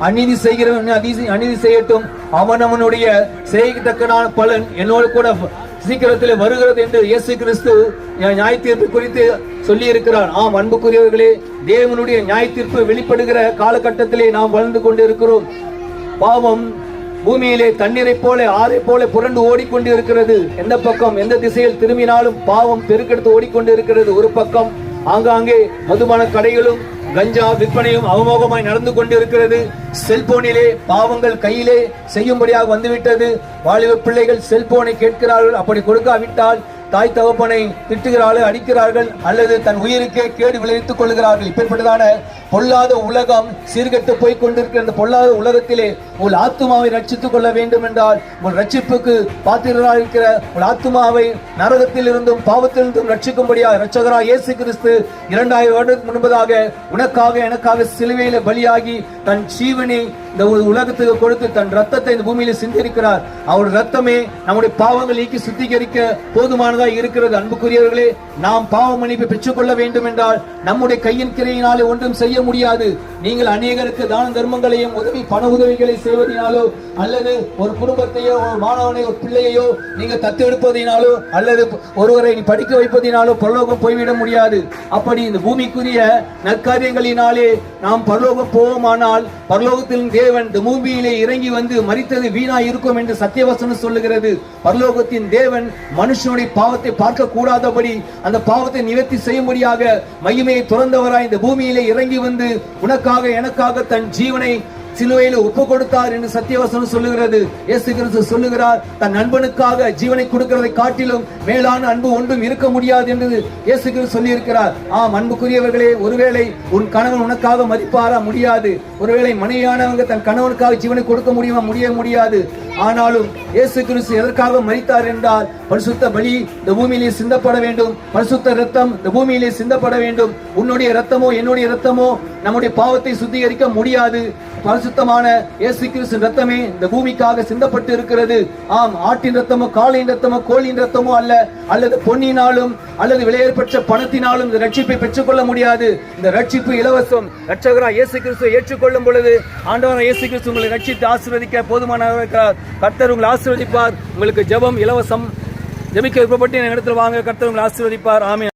அநீதி செய்கிறவன் அநீதி அநீதி செய்யட்டும். அவனவனுடைய செய்யத்தக்கனான பலன் என்னோடு கூட சீக்கிரத்தில் வருகிறது என்று இயேசு கிறிஸ்து நியாய தீர்ப்பு குறித்து சொல்லி இருக்கிறார் ஆம் அன்புக்குரியவர்களே தேவனுடைய நியாய தீர்ப்பு வெளிப்படுகிற காலகட்டத்திலே நாம் வளர்ந்து கொண்டு இருக்கிறோம் பாவம் பூமியிலே தண்ணீரை போல ஆறை போல புரண்டு ஓடிக்கொண்டு இருக்கிறது எந்த பக்கம் எந்த திசையில் திரும்பினாலும் பாவம் பெருக்கெடுத்து ஓடிக்கொண்டு இருக்கிறது ஒரு பக்கம் ஆங்காங்கே மதுபான கடைகளும் கஞ்சா விற்பனையும் அவமோகமாய் நடந்து கொண்டிருக்கிறது. செல்போனிலே பாவங்கள் கையிலே செய்யும்படியாக வந்துவிட்டது. வாலிப பிள்ளைகள் செல்போனை கேட்கிறார்கள் அப்படி கொடுக்காவிட்டால் தாய் தகப்பனை திட்டுகிறார்கள் அடிக்கிறார்கள் அல்லது தன் உயிருக்கே கேடு விளைவித்துக் கொள்கிறார்கள் இப்படிப்பட்டதான பொல்லாத உலகம் சீர்கெட்டு போய் கொண்டிருக்கிற அந்த பொல்லாத உலகத்திலே உங்கள் ஆத்துமாவை ரட்சித்துக் கொள்ள வேண்டும் என்றால் உங்கள் ரட்சிப்புக்கு பாத்திரராக இருக்கிற உங்கள் ஆத்துமாவை நரகத்தில் இருந்தும் பாவத்திலிருந்தும் ரட்சிக்கும்படியாக ரட்சகரா இயேசு கிறிஸ்து இரண்டாயிரம் வருடத்துக்கு முன்பதாக உனக்காக எனக்காக சிலுவையில பலியாகி தன் ஜீவனை இந்த உலகத்துக்கு கொடுத்து தன் ரத்தத்தை இந்த பூமியில சிந்திருக்கிறார். அவருடைய ரத்தமே நம்முடைய பாவங்கள் நீக்கி சுத்திகரிக்க போதுமானதாக இருக்கிறது. அன்புக்குரியவர்களே நாம் பாவ மன்னிப்பை பெற்றுக்கொள்ள வேண்டும் என்றால் நம்முடைய கையின் கிரையினாலே ஒன்றும் செய்ய முடியாது. நீங்கள் அநேகருக்கு தான தர்மங்களையும் உதவி பண உதவிகளை செய்வதனாலோ அல்லது ஒரு குடும்பத்தையோ ஒரு மாணவனை ஒரு பிள்ளையோ நீங்கள் தத்தெடுப்பதினாலோ அல்லது ஒருவரை நீ படிக்க வைப்பதினாலோ பரலோகம் போய்விட முடியாது. அப்படி இந்த பூமிக்குரிய நற்காரியங்களினாலே நாம் பரலோகம் போவோமானால் பரலோகத்தின் தேவன் இந்த பூமியிலே இறங்கி வந்து மறித்தது வீணா இருக்கும் என்று சத்தியவசனம் சொல்லுகிறது. பரலோகத்தின் தேவன் மனுஷனுடைய பாவத்தை பார்க்க கூடாதபடி அந்த பாவத்தை நிவர்த்தி செய்யும்படியாக மகிமையை துறந்தவராய் இந்த பூமியிலே இறங்கி வந்து உனக்காக எனக்காக தன் ஜீவனை சிலுவையில் ஒப்பு கொடுத்தார் என்று சத்தியவசனம் சொல்லுகிறது. இயேசு கிறிஸ்து சொல்லுகிறார் தன் நண்பனுக்காக ஜீவனை கொடுக்கிறதை காட்டிலும் மேலான அன்பு ஒன்றும் இருக்க முடியாது என்று இயேசு கிறிஸ்து சொல்லியிருக்கிறார். ஆம் அன்புக்குரியவர்களே ஒருவேளை உன் கணவன் உனக்காக மதிப்பாரா முடியாது? ஒருவேளை மனைவியானவங்க தன் கணவனுக்காக ஜீவனை கொடுக்க முடியுமா? முடிய முடியாது. ஆனாலும் இயேசு கிறிஸ்து எதற்காக மறித்தார் என்றால் பரிசுத்த பலி இந்த பூமியிலே சிந்தப்பட வேண்டும். பரிசுத்த ரத்தம் இந்த பூமியிலே சிந்தப்பட வேண்டும். உன்னுடைய ரத்தமோ என்னுடைய ரத்தமோ நம்முடைய பாவத்தை சுத்திகரிக்க முடியாது. பரிசுத்தமான இயேசு கிறிஸ்து ரத்தமே இந்த பூமிக்காக சிந்தப்பட்டு இருக்கிறது. ஆம் ஆட்டின் ரத்தமோ காளையின் ரத்தமோ கோழியின் ரத்தமோ அல்ல அல்லது பொன்னினாலும் அல்லது விலையேற்பட்ட பணத்தினாலும் இந்த ரட்சிப்பை பெற்றுக்கொள்ள முடியாது. இந்த ரட்சிப்பு இலவசம். ரட்சகரா இயேசு கிறிஸ்துவை ஏற்றுக்கொள்ளும் பொழுது ஆண்டவராக இயேசு கிறிஸ்து உங்களை ரட்சித்து ஆசீர்வதிக்க போதுமானதாக இருக்கிறார். கர்த்தர் உங்களை ஆசீர்வதிப்பார். உங்களுக்கு ஜெபம் இலவசம். ஜெபிக்க விருப்பப்பட்டு என் இடத்துல வாங்க கர்த்தர் உங்களை ஆசீர்வதிப்பார். ஆமே